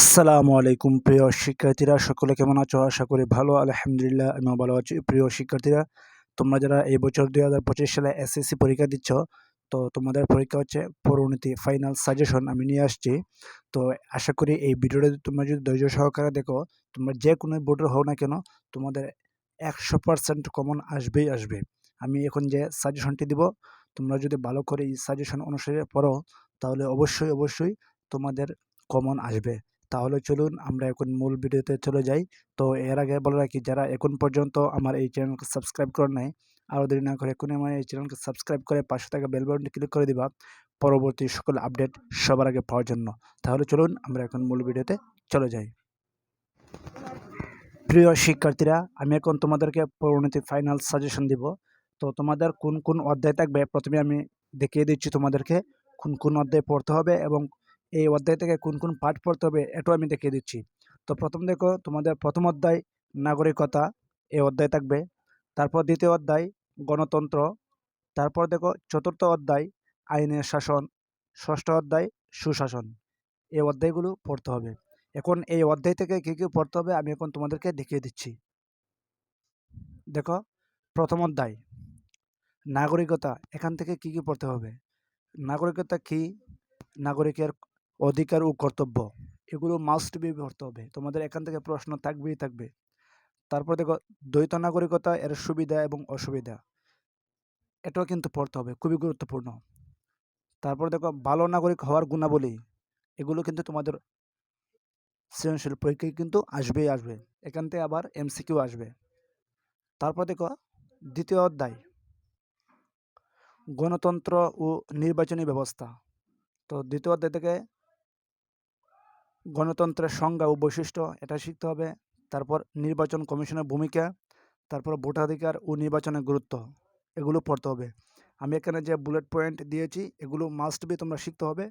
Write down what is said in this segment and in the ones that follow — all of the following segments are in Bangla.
আসসালামু আলাইকুম, প্রিয় শিক্ষার্থীরা। সকলে কেমন আছো? আশা করি ভালো, আলহামদুলিল্লাহ, আমিও ভালো আছি। প্রিয় শিক্ষার্থীরা, তোমরা যারা এই বছর দুই হাজার পঁচিশ সালে এসএসসি পরীক্ষা দিচ্ছ, তো তোমাদের পরীক্ষা হচ্ছে পরিণতি ফাইনাল সাজেশন আমি নিয়ে আসছি। তো আশা করি এই ভিডিওটা তোমরা যদি ধৈর্য সহকারে দেখো, তোমরা যে কোনো বোর্ডের হও না কেন, তোমাদের একশো পার্সেন্ট কমন আসবেই আসবে। আমি এখন যে সাজেশনটি দিব, তোমরা যদি ভালো করে এই সাজেশন অনুসারে পড়ো, তাহলে অবশ্যই অবশ্যই তোমাদের কমন আসবে। তাহলে চলুন আমরা এখন মূল ভিডিওতে চলে যাই। তো এর আগে বলে রাখি, যারা এখন পর্যন্ত আমার এই চ্যানেলকে সাবস্ক্রাইব করে নেয় আরও দেরি না করে এখনই আমার এই চ্যানেলকে সাবস্ক্রাইব করে পাশে থাকা বেল বাটনটি ক্লিক করে দিবা। পরবর্তী সকল আপডেট সবার আগে পাওয়ার জন্য। তাহলে চলুন আমরা এখন মূল ভিডিওতে চলে যাই। প্রিয় শিক্ষার্থীরা, আমি এখন তোমাদেরকে পরিণতি ফাইনাল সাজেশন দিব। তো তোমাদের কোন কোন অধ্যায় থাকবে? প্রথমে আমি দেখিয়ে দিচ্ছি তোমাদেরকে কোন কোন অধ্যায় পড়তে হবে এবং এই অধ্যায় থেকে কোন কোন পাঠ পড়তে হবে এটাও আমি দেখিয়ে দিচ্ছি। তো প্রথম দেখো, তোমাদের প্রথম অধ্যায় নাগরিকতা, এই অধ্যায় থাকবে। তারপর দ্বিতীয় অধ্যায় গণতন্ত্র, তারপর দেখো চতুর্থ অধ্যায় আইনের শাসন, ষষ্ঠ অধ্যায় সুশাসন। এই অধ্যায়গুলো পড়তে হবে। এখন এই অধ্যায় থেকে কী কী পড়তে হবে আমি এখন তোমাদেরকে দেখিয়ে দিচ্ছি। দেখো, প্রথম অধ্যায়, নাগরিকতা, এখান থেকে কি কি পড়তে হবে? নাগরিকতা কি? নাগরিকের অধিকার ও কর্তব্য, এগুলো মাস্ট বি পড়তে হবে। তোমাদের এখান থেকে প্রশ্ন থাকবেই থাকবে। তারপর দেখো, দ্বৈত নাগরিকতা এর সুবিধা এবং অসুবিধা, এটাও কিন্তু পড়তে হবে, খুবই গুরুত্বপূর্ণ। তারপর দেখো, ভালো নাগরিক হওয়ার গুণাবলী, এগুলো কিন্তু তোমাদের সৃজনশীল পরীক্ষায় কিন্তু আসবেই আসবে। এখান থেকে আবার এমসিকিউ আসবে। তারপর দেখো, দ্বিতীয় অধ্যায়, গণতন্ত্র ও নির্বাচনী ব্যবস্থা। তো দ্বিতীয় অধ্যায় থেকে গণতন্ত্রের সংজ্ঞা ও বৈশিষ্ট্য এটা শিখতে হবে। তারপর নির্বাচন কমিশনের ভূমিকা, তারপর ভোটাধিকার ও নির্বাচনের গুরুত্ব, এগুলো পড়তে হবে। আমি এখানে যে বুলেট পয়েন্ট দিয়েছি, এগুলো মাস্ট বি তোমরা শিখতে হবে,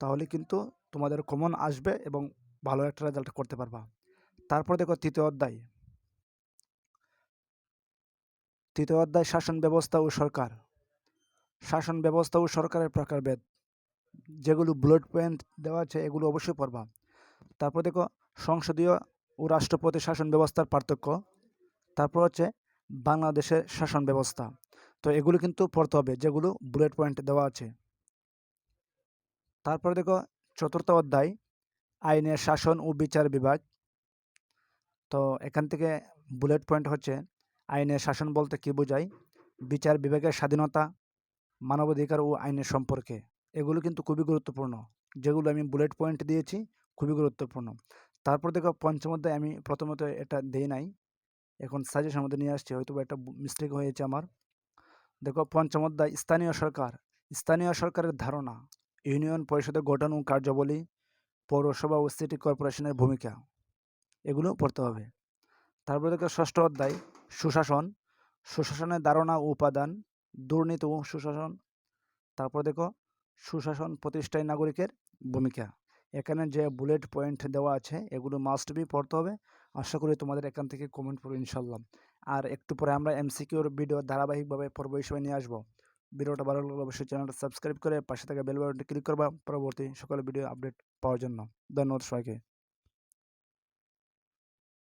তাহলে কিন্তু তোমাদের কমন আসবে এবং ভালো একটা রেজাল্ট করতে পারবা। তারপর দেখো তৃতীয় অধ্যায়। তৃতীয় অধ্যায়, শাসন ব্যবস্থা ও সরকার। শাসন ব্যবস্থা ও সরকারের প্রকারভেদ, যেগুলো বুলেট পয়েন্ট দেওয়া আছে, এগুলো অবশ্যই পড়বা। তারপর দেখো সংসদীয় ও রাষ্ট্রপতি শাসন ব্যবস্থার পার্থক্য। তারপর হচ্ছে বাংলাদেশের শাসন ব্যবস্থা। তো এগুলো কিন্তু পড়তে হবে, যেগুলো বুলেট পয়েন্ট দেওয়া আছে। তারপরে দেখো চতুর্থ অধ্যায়, আইনের শাসন ও বিচার বিভাগ। তো এখান থেকে বুলেট পয়েন্ট হচ্ছে আইনের শাসন বলতে কী বোঝায়? বিচার বিভাগের স্বাধীনতা, মানবাধিকার ও আইনের সম্পর্কে। এগুলো কিন্তু খুবই গুরুত্বপূর্ণ। যেগুলো আমি বুলেট পয়েন্ট দিয়েছি খুবই গুরুত্বপূর্ণ। তারপর দেখো পঞ্চম অধ্যায় আমি প্রথমত এটা দিই নাই। এখন সাজেশন মধ্যে নিয়ে আসছি হয়তো একটা মিস্টেক হয়েছে আমার। দেখো পঞ্চম অধ্যায়, স্থানীয় সরকার। স্থানীয় সরকারের ধারণা, ইউনিয়ন পরিষদের গঠন ও কার্যাবলী, পৌরসভা ও সিটি কর্পোরেশনের ভূমিকা, এগুলো পড়তে হবে। তারপর দেখো ষষ্ঠ অধ্যায়, সুশাসন। সুশাসনের ধারণা ও উপাদান, দুর্নীতি ও সুশাসন। তারপর দেখো সুশাসন প্রতিষ্ঠায় নাগরিকের ভূমিকা। এখানে যে বুলেট পয়েন্ট দেওয়া আছে, এগুলো মাস্ট বি পড়তে হবে। আশা করি তোমাদের এখান থেকে কমেন্ট করব ইনশাল্লাহ। আর একটু পরে আমরা এমসিকিউর ভিডিও ধারাবাহিকভাবে পর্ব হিসেবে নিয়ে আসব। ভিডিওটা ভালো লাগলে অবশ্যই চ্যানেলটা সাবস্ক্রাইব করে পাশে থাকা বেল বাটনটি ক্লিক করবা। পরবর্তী সকল ভিডিও আপডেট পাওয়ার জন্য। ধন্যবাদ সবাইকে।